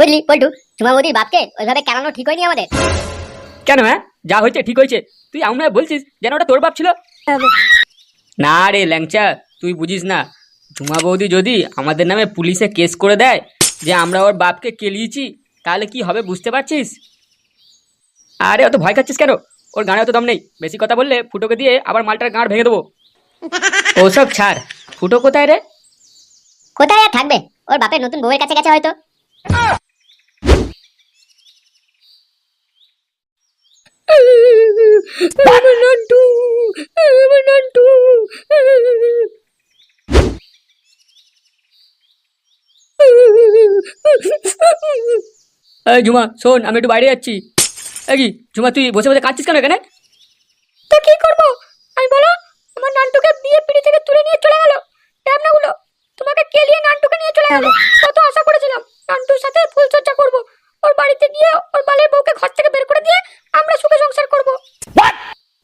বুঝলি পল্টু? বৌদির বাপকে ওইভাবে কেনানো ঠিক হয়নি আমাদের। কেন হ্যাঁ? যা হয়েছে ঠিক হয়েছে। তুই এমন বলছিস যেন ওটা তোর বাপ ছিল? না রে ল্যাংচা তুই বুঝিস না। ঝুমা বৌদি যদি আমাদের নামে পুলিশে কেস করে দেয় যে আমরা ওর বাপকে কেলিয়েছি তাহলে কি হবে বুঝতে পারছিস? আরে অত ভয় খাচ্ছিস কেন? ওর গানে অত দম নেই। বেশি কথা বললে ফুটোকে দিয়ে আবার মালটার গাঁড় ভেঙে দেবো। ওসব ছাড়। ফুটো কোথায় রে? কোথায় আর থাকবে? ওর বাপের নতুন বউয়ের কাছে গেছে হয়তো। নান্টু আমার নান্টু এই ঝুমা শোন আমি একটু বাইরে যাচ্ছি। এই কি ঝুমা তুই বসে বসে কাঁদছিস কেন এখানে? তো কি করব? আমি বলো আমার নান্টুকে বিয়ে পিড়ি থেকে তুলে নিয়ে চলে গেল। ড্যামনাগুলো তোমাকে কেলিয়ে নান্টুকে নিয়ে চলে গেল? কত আশা করেছিলাম নান্টুর সাথে ফুলচর্চা করব। ওর বাড়িতে গিয়ে ওর বালের বউকে ঘর থেকে বের করে দিয়ে আমরা সুখে সংসার করব।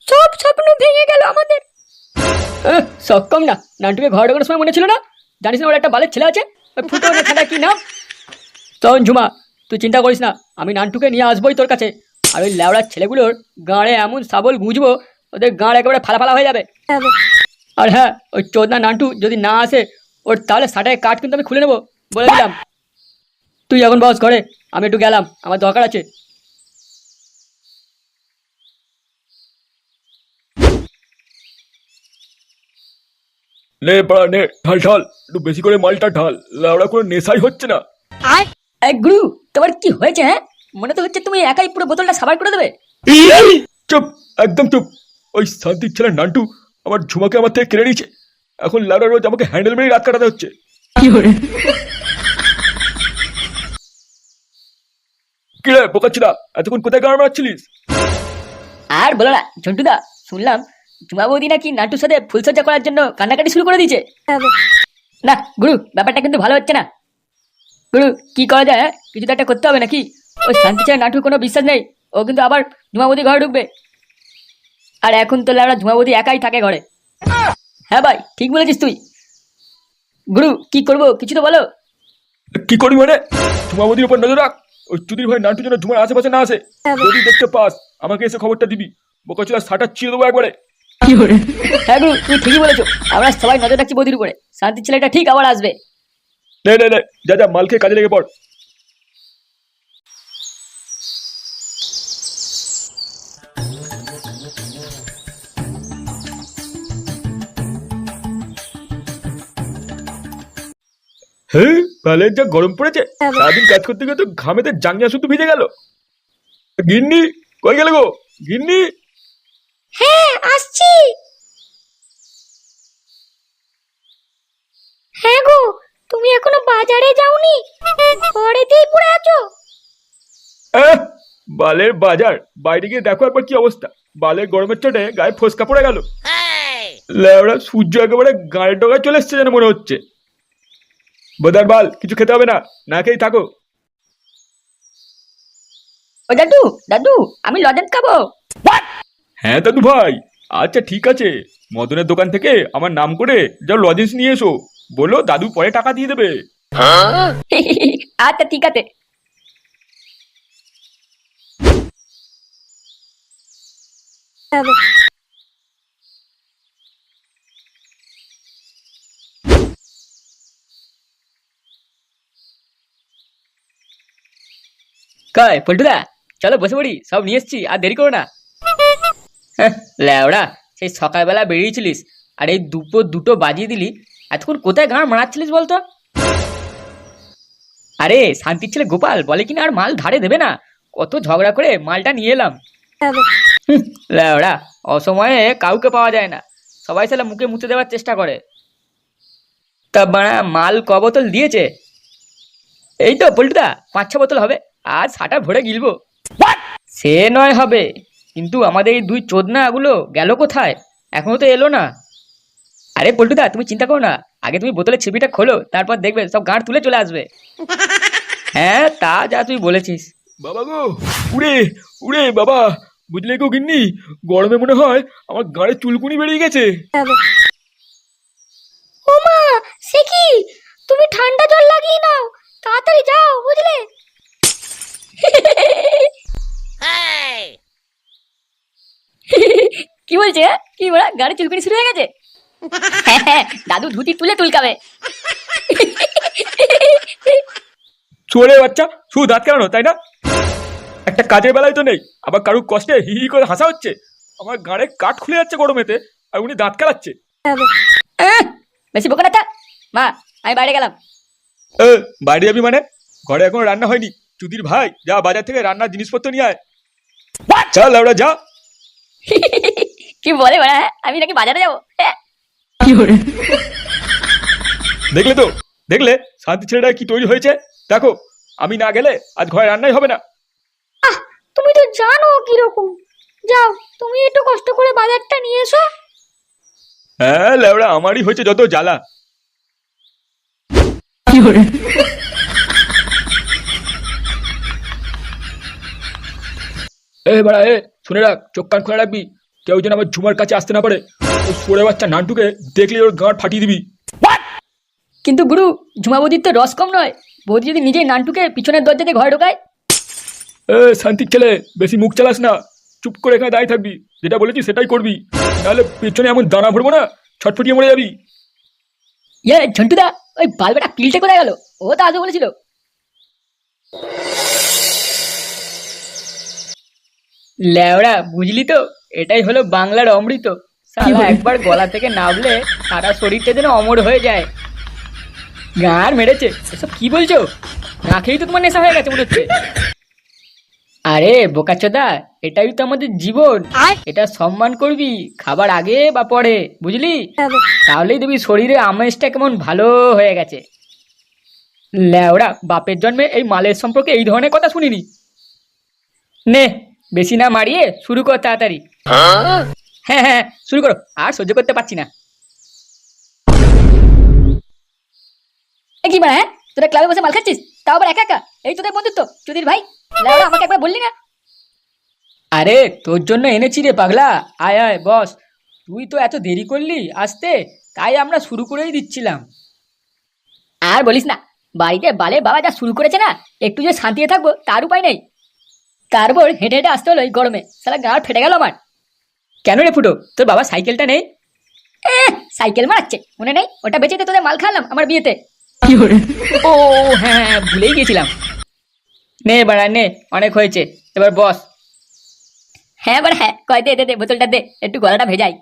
সব স্বপ্ন ভেঙে গেল আমাদের। সক্ষম না। নান্টুকে ঘর ঢোকানোর সময় মনে ছিল না? জানিস না ওর একটা বালের ছেলে আছে? ফুটো কি নাম? শোন ঝুমা তুই চিন্তা করিস না। আমি নান্টুকে নিয়ে আসবোই তোর কাছে। আর ওই ল্যাওড়ার ছেলেগুলোর গাঁড়ে এমন সাবল গুঁজবো ওদের গাঁড় একেবারে ফালা ফালা হয়ে যাবে। আর হ্যাঁ ওই চোদনা নান্টু যদি না আসে ওর তাহলে সাটায় কাঠ কিন্তু আমি খুলে নেব বলে দিলাম। তুই এখন বস ঘরে। আমি একটু গেলাম আমার দরকার আছে। নে পাড়া নে ঢাল ঢাল একটু বেশি করে মালটা ঢাল লাউড়া করে নেশাই হচ্ছে না। এই গুরু তোমার কি হয়েছে হ্যাঁ? মনে তো হচ্ছে তুমি একাই পুরো বোতলটা সাবার করে দেবে। চুপ একদম চুপ। ওই শান্তির ছেলে নান্টু আমার ঝুমাকে আমার থেকে কেড়ে নিয়েছে। এখন লাউড়া রোজ আমাকে হ্যান্ডেল মেরে রাত কাটাতে হচ্ছে। কি রে বোকাচ্ছিলা এতক্ষণ কোথায় গান মারছিলিস আর বলো না ঝন্টুদা শুনলাম জুমা বৌদি নাকি নাটুর সাথে ফুলসজ্জা করার জন্য কান্নাকাটি শুরু করে দিয়েছে। না গুরু ব্যাপারটা কিন্তু ভালো হচ্ছে না। গুরু কি করা যায় হ্যাঁ? কিছু তো একটা করতে হবে নাকি? ওই শান্তি ছাড়া নাটুর কোনো বিশ্বাস নেই। ও কিন্তু আবার জুমা বৌদি ঘরে ঢুকবে। আর এখন তো লাউড়া জুমা বৌদি একাই থাকে ঘরে। হ্যাঁ ভাই ঠিক বলেছিস তুই। গুরু কি করব কিছু তো বলো। কি করি মানে? ঝুমাবতির উপর নজর রাখ। ওই চুদির ভাই নান্টু যেন ঝুমার আশেপাশে না আসে? যদি দেখতে পাস আমাকে এসে খবরটা দিবি। বোকাচ্ছিলা সাটা চিয়ে দেবো একবারে। হ্যাঁ গুরু তুমি ঠিকই বলেছ। আমরা সবাই নজর রাখছি বদির উপরে। শান্তির ছেলেটা ঠিক আবার আসবে। নে নে নে যা যা মাল খেয়ে কাজে লেগে পড়। হ্যাঁ ভালের যা গরম পড়েছে সারাদিন কাজ করতে গিয়ে তো ঘামেতে জাঙ্গিয়া শুধু ভিজে গেল। গিন্নি কই গেল গো? গিন্নি? হ্যাঁ আসছি। হ্যাঁ গো তুমি এখনও বাজারে যাওনি? ঘরেতেই পড়ে আছো? আহ, বালের বাজার। বাইরে গিয়ে দেখো একবার কি অবস্থা। বালের গরমের চোটে গায়ে ফসকা পড়ে গেল। লেওড়া সূর্য একেবারে গায়ের ডগায় চলে এসছে যেন মনে হচ্ছে। বোধার বাল কিছু খেতে হবে না? না খেয়েই থাকো। ও দাদু দাদু আমি লজেন্স খাব। হ্যাঁ দাদু ভাই আচ্ছা ঠিক আছে। মদনের দোকান থেকে আমার নাম করে যাও লজেন্স নিয়ে এসো। বলো দাদু পরে টাকা দিয়ে দেবে। আচ্ছা ঠিক আছে। কয় পল্টুদা? চলো বসে পড়ি, সব নিয়ে এসছি, আর দেরি করো না। ল্যাওড়া সেই সকালবেলা বেরিয়েছিলিস, আর এই দুপুর দুটো বাজিয়ে দিলি, এতক্ষণ কোথায় গান মারাচ্ছিলিস বলতো? আরে, শান্তির ছেলে গোপাল, বলে কিনা আর মাল ধারে দেবে না, কত ঝগড়া করে মালটা নিয়ে এলাম। ল্যাওড়া অসময়ে কাউকে পাওয়া যায় না, সবাই সালা মুখে মুছে দেওয়ার চেষ্টা করে। তা মাল ক বোতল দিয়েছে? এই তো, পল্টুদা, পাঁচ ছ বোতল হবে। আর সাটা ভরে গিলবো। সে নয় হবে কিন্তু আমাদের এই দুই চোদনাগুলো গেল কোথায়? এখনও তো এলো না। আরে পল্টুদা তুমি চিন্তা করো না। আগে তুমি বোতলের ছিপিটা খোলো তারপর দেখবে সব গাঁট তুলে চলে আসবে। হ্যাঁ তা যা তুই বলেছিস। বাবা গো উড়ে উড়ে বাবা বুঝলে গো গিন্নি? গরমে মনে হয় আমার গাড়ে চুলকুনি বেরিয়ে গেছে। ওমা সে কি? তুমি ঠান্ডা জল লাগিয়ে নাও তাড়াতাড়ি যাও বুঝলে? কি বলছে কি বলা? গাড়ি চুলকানি শুরু হয়ে গেছে? দাদু ধুতি তুলে তুলকাবে। চলে বাচ্চা শুধু দাঁত কেন তাই না? একটা কাজের বেলায় তো নেই আবার কারুর কষ্টে হি হি করে হাসা হচ্ছে। আমার গাড়ে কাঠ খুলে যাচ্ছে গরমেতে আর উনি দাঁত কালাচ্ছে। বেশি বোকা মা আমি বাইরে গেলাম। এ বাইরে যাবি মানে? ঘরে এখনও রান্না হয়নি। চুদির ভাই যা বাজার থেকে রান্নার জিনিসপত্র নিয়ে আয়। চল ওরা যা। কি বলে বলা আমি নাকি বাজারে যাব? হ্যাঁ? দেখলে তো? দেখলে? শান্তি ছেলেটা কি তৈরি হয়েছে? দেখো আমি না গেলে আজ ঘরে রান্নাই হবে না। তুমি তো জানো কীরকম। যাও তুমি একটু কষ্ট করে বাজারটা নিয়ে এসো। হ্যাঁ লেবড়া আমারই হয়েছে যত জ্বালা। এ বাড়া এ শুনে রাখ চোখ কান খুলে রাখবি। কেউ যেন আমার ঝুমার কাছে আসতে না পারে। ও সরে বাচ্চা নান্টুকে দেখলে ওর গাঁট ফাটিয়ে দিবি। কিন্তু গুরু ঝুমা বৌদির তো রস কম নয়। বৌদি যদি নিজেই নানটুকে পিছনের দরজা দিয়ে ঘরে ঢোকায়? এ শান্তির ছেলে বেশি মুখ চালাস না। চুপ করে এখানে দাঁড়িয়ে থাকবি। যেটা বলেছি সেটাই করবি। নাহলে পিছনে এমন দানা ভরবো না ছটফটিয়ে মরে যাবি। ইয়ে ঝন্টুদা ওই বালবেটা পিলটে কোথায় গেল? ও তো আজও বলেছিল। লেওড়া বুঝলি তো? এটাই হলো বাংলার অমৃত। সালা একবার গলা থেকে নামলে সারা শরীরটা যেন অমর হয়ে যায়। গার মেরেছে। এসব কি বলছো? না খেয়েই তো তোমার নেশা হয়ে গেছে মনে হচ্ছে। আরে বোকাচোদা এটাই তো আমাদের জীবন। এটা সম্মান করবি খাবার আগে বা পরে বুঝলি? তাহলেই দেখবি শরীরে আমেজটা কেমন ভালো হয়ে গেছে। ল্যাওড়া বাপের জন্মে এই মালের সম্পর্কে এই ধরনের কথা শুনিনি। নে বেশি না মারিয়ে শুরু কর তাড়াতাড়ি। হ্যাঁ হ্যাঁ শুরু করো। আর সহ্য করতে পারছি না। কি মানে তোরা ক্লাবে বসে মাল খাচ্ছিস? তাও আবার একা একা? এই তোদের বন্ধুত্ব চুদির ভাই? আমাকে একবার বললি না। আরে তোর জন্য এনেছি রে পাগলা। আয় আয় বস। তুই তো এত দেরি করলি আসতে তাই আমরা শুরু করেই দিচ্ছিলাম। আর বলিস না বাড়িতে বালে বাবা যা শুরু করেছে না একটু যে শান্তিতে থাকব তার উপায় নেই। তারপর হেঁটে হেঁটে আসতে হলো এই গরমে। তাহলে গাড় ফেটে গেল আমার। কেন রে ফুটো? তোর বাবা সাইকেলটা নেই? সাইকেল মারাচ্ছে। মনে নেই? ওটা বেঁচে তোদের মাল খাওয়ালাম আমার বিয়েতে। ও হ্যাঁ হ্যাঁ ভুলেই গেছিলাম। নে বাড়া নে অনেক হয়েছে। এবার বস। হ্যাঁ বাড়া হ্যাঁ কয় দে দে দে বোতলটা দে। একটু গলাটা ভেজাই।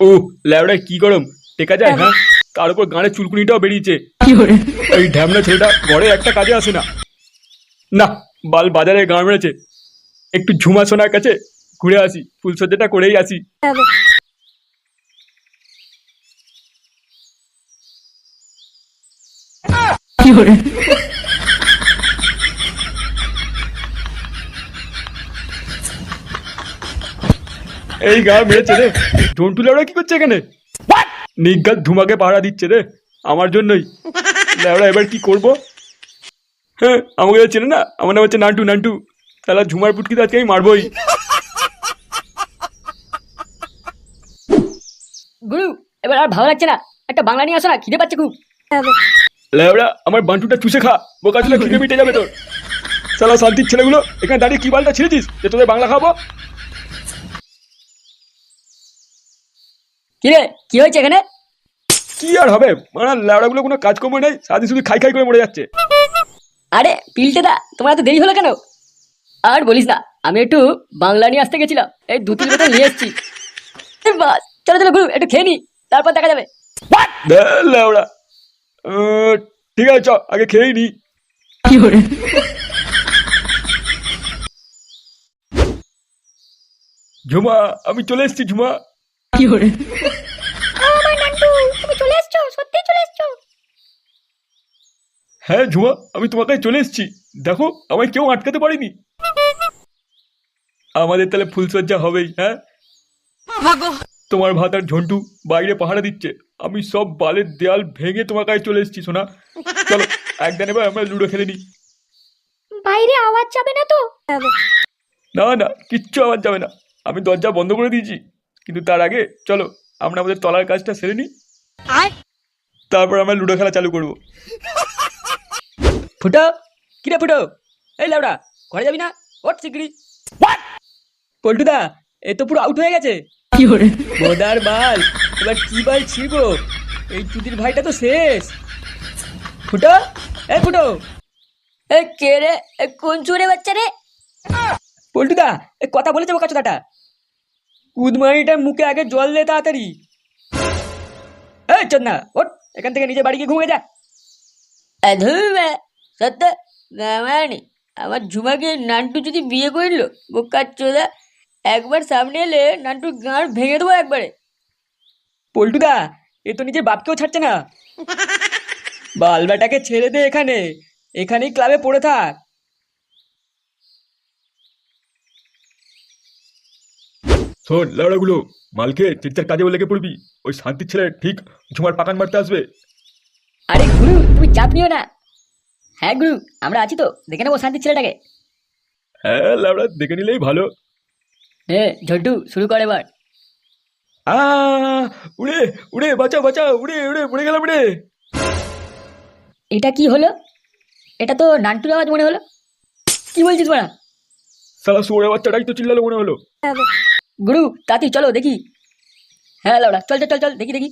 ও ল্যাবড়ায় কি গরম? টেকা যায় হ্যাঁ? তার উপর গানের চুলকুনিটাও বেরিয়েছে। এই ঢ্যামনা ছেলেটা ঘরে একটা কাজে আসে না। না বাল বাজারে গান মেরেছে। একটু ঝুমা সোনার কাছে ঘুরে আসি ফুলসজ্জাটা করেই আসি। এই গা মেরেছে রে। জন্টু ল্যাবড়া কি করছে এখানে? নিজ্ঞাত ধুমাকে পাহারা দিচ্ছে রে আমার জন্যই। ল্যাবড়া এবার কি করব? হ্যাঁ আমাকে চেনে না আমার নাম হচ্ছে নান্টু নান্টু। তাহলে ঝুমার পুটকি তো আজকে আমি মারবই। গুরু এবার আর ভালো লাগছে না। একটা বাংলা নিয়ে আসো না খিদে পাচ্ছে খুব। ল্যাবড়া আমার বান্টুটা চুষে খা। বোকা ছিল খিদে মিটে যাবে তোর। সালা শান্তির ছেলেগুলো এখানে দাঁড়িয়ে কি বালটা ছিঁড়েছিস যে তোদের বাংলা খাব? কি রে কি হয়েছে এখানে? কি আর হবে? মানে ল্যাবড়াগুলো কোনো কাজকর্ম নেই সারাদিন শুধু খাই খাই করে মরে যাচ্ছে। আরে পিলটে দা তোমার এত দেরি হলো কেন? আর বলিস না আমি একটু বাংলা নিয়ে আসতে গেছিলাম। এই দু তিন বোতল নিয়ে এসেছি। বাস চলো চলো গুরু একটু খেয়ে নি তারপর দেখা যাবে। ল্যাবড়া ঠিক আছে চ আগে খেয়েই নি। ঝুমা আমি চলে এসেছি ঝুমা। আমার নান্টু তুমি চলে এসছো সত্যি চলে এসছো। হ্যাঁ ঝুমা আমি তোমার কাছে চলে এসেছি। দেখো আমায় কেউ আটকাতে পারেনি। আমাদের তাহলে ফুলসজ্জা হবেই হ্যাঁ? তোমার ভাত আর ঝন্টু বাইরে পাহারা দিচ্ছে। আমি সব বালের দেয়াল ভেঙে তোমার কাছে চলে এসেছি সোনা। চলো একদিন এবার আমরা লুডো খেলে নিই বাইরে আওয়াজ যাবে না তো? না না কিচ্ছু আওয়াজ যাবে না। আমি দরজা বন্ধ করে দিয়েছি। কিন্তু তার আগে চলো আমরা আমাদের তলার কাজটা সেরে নিই। তারপর আমরা লুডো খেলা চালু করব। ফুটো কিরে ফুটো? এই লাউডা ঘরে যাবি না? ওট শিগগিরি পল্টুদা এ তো পুরো আউট হয়ে গেছে। বোদার বাল এবার কি বাল ছিড়ব? এই চুদির ভাইটা তো শেষ। ফুটো এ ফুটো। এ কে রে? এ কোন চুরে বাচ্চা রে? পল্টুদা এ কথা বলে যাব কাচুদাটা। কুদমানিটার মুখে আগে জল দে তাড়াতাড়ি। এই চন্না ওট এখান থেকে নিজে বাড়ি গিয়ে ঘুমিয়ে যা। ধরবে সত্য গামানি আমার ঝুমাকে নান্টু যদি বিয়ে করল বোকার চোদা একবার সামনে এলে নান্টুর গাঁড় ভেঙে দেবো একবারে। পল্টুদা এ তো নিজের বাপকেও ছাড়ছে না। বালবাটাকে ছেড়ে দে এখানে এখানেই ক্লাবে পড়ে থাক। শোন লাউড়াগুলো মালকে চিৎচার কাজে লেগে পড়বি। ওই শান্তির ছেলে ঠিক ঝুমার পাকান মারতে আসবে। আরে গুরু তুমি চাপ নিও না। হ্যাঁ গুরু আমরা আছি তো দেখে নেব শান্তির ছেলেটাকে। হ্যাঁ লাউড়া দেখে নিলেই ভালো। হ্যাঁ ঝন্টু শুরু করে এবার। আ উড়ে উড়ে বাঁচাও বাঁচাও উড়ে উড়ে পড়ে গেলাম রে এটা কি হলো? এটা তো নান্টুর আওয়াজ মনে হলো। কি বলছিস বড়া? সালা সোরে বাচ্চাটাই তো চিল্লালো মনে হলো। গুরু তাতি চলো দেখি। হ্যাঁ লাউডা চল চল চল দেখি দেখি।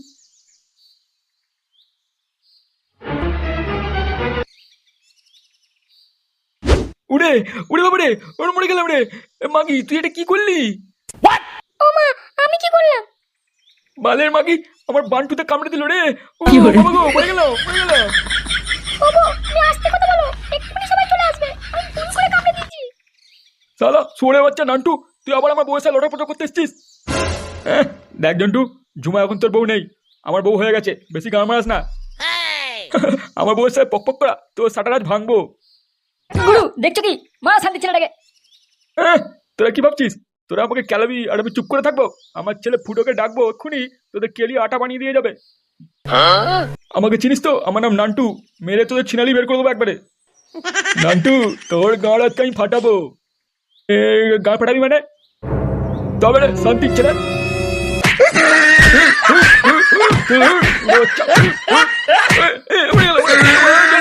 উড়ে উড়ে বাবা রে ওর মরে গেলাম রে। মাগি তুই এটা কি করলি? ও মা আমি কি করলাম? বালের মাগি আমার বান্টুতে কামড়ে দিল রে? ও, বাবা গো মরে গেল মরে গেল। বাবু তুমি আস্তে কথা বলো? এক্ষুনি সবাই চলে আসবে। আমি ফোন করে কামড়ে দিচ্ছি সালা সোরে বাচ্চা নান্টু তুই আবার আমার বউয়ের সাথে লড়াই পটা করতে এসছিস? হ্যাঁ দেখ জন্টু ঝুমা এখন তোর বউ নেই। আমার বউ হয়ে গেছে বেশি গান মারাস না। আমার বউয়ের সাথে পক পক করা তোর সাটার আজ ভাঙবো। গুরু দেখছ কি? মা শান্তি ছেলেটাকে। হ্যাঁ, তোরা কি ভাবছিস? তোরা আমাকে কেলাবি আর আমি চুপ করে থাকব? আমার ছেলে ফুটোকে ডাকবো এক্ষুনি তোদের কেলি আটা বানিয়ে দিয়ে যাবে। আমাকে চিনিস তো? আমার নাম নান্টু। মেরে তোদের ছিনালি বের করে দেবো একবারে। নান্টু তোর গাঁড় আজকে আমি ফাটাবো। এ গাঁ ফাটাবি মানে? তবে রে শান্তি ছেলে উড়ে গেল।